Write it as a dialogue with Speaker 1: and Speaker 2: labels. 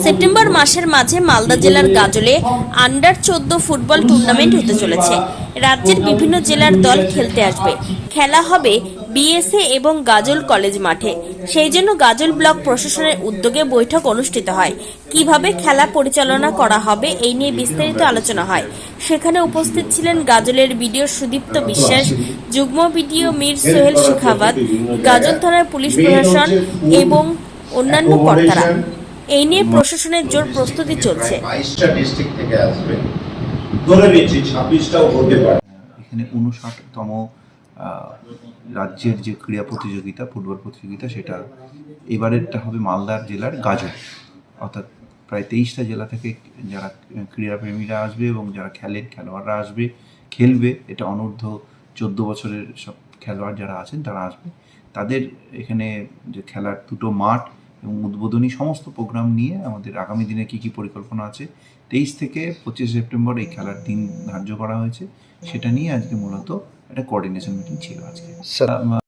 Speaker 1: September মাসের মাঝে মালদা জেলার গাজলে আন্ডার চোদ্দ ফুটবল টুর্নামেন্ট হতে চলেছে। রাজ্যের বিভিন্ন জেলার দল খেলতে আসবে। খেলা হবে বিএসএ এবং গাজল কলেজ মাঠে। সেই জন্য গাজল ব্লক প্রশাসনের উদ্যোগে বৈঠক অনুষ্ঠিত হয়। কীভাবে খেলা পরিচালনা করা হবে এই নিয়ে বিস্তারিত আলোচনা হয়। সেখানে উপস্থিত ছিলেন গাজলের বিডিও সুদীপ্ত বিশ্বাস, যুগ্ম বিডিও মীর সোহেল শেখাওয়াত গাজল থানার পুলিশ প্রশাসন এবং অন্যান্য কর্তারা। এই নিয়ে প্রশাসনের জোর প্রস্তুতি চলছে।
Speaker 2: বাইশটা ডিস্ট্রিক্ট থেকে আসবে। ধরে নিচ্ছি ছাব্বিশটাও হতে পারে।
Speaker 3: এখানে উনষাটতম রাজ্যের যে ক্রীড়া প্রতিযোগিতা ফুটবল প্রতিযোগিতা সেটা এবারেরটা হবে মালদার জেলার গাজল অর্থাৎ প্রায় তেইশটা জেলা থেকে যারা ক্রীড়াপ্রেমীরা আসবে এবং যারা খেলেন খেলোয়াড়রা আসবে খেলবে এটা অনূর্ধ্ব চোদ্দ বছরের সব খেলোয়াড় যারা আছেন তারা আসবে। তাদের এখানে যে খেলার দুটো মাঠ এবং উদ্বোধনী সমস্ত প্রোগ্রাম নিয়ে আমাদের আগামী দিনে কী কী পরিকল্পনা আছে, তেইশ থেকে পঁচিশে সেপ্টেম্বর এই খেলার দিন ধার্য করা হয়েছে। সেটা নিয়ে আজকে মূলত একটা কোঅর্ডিনেশন মিটিং ছিল আজকে।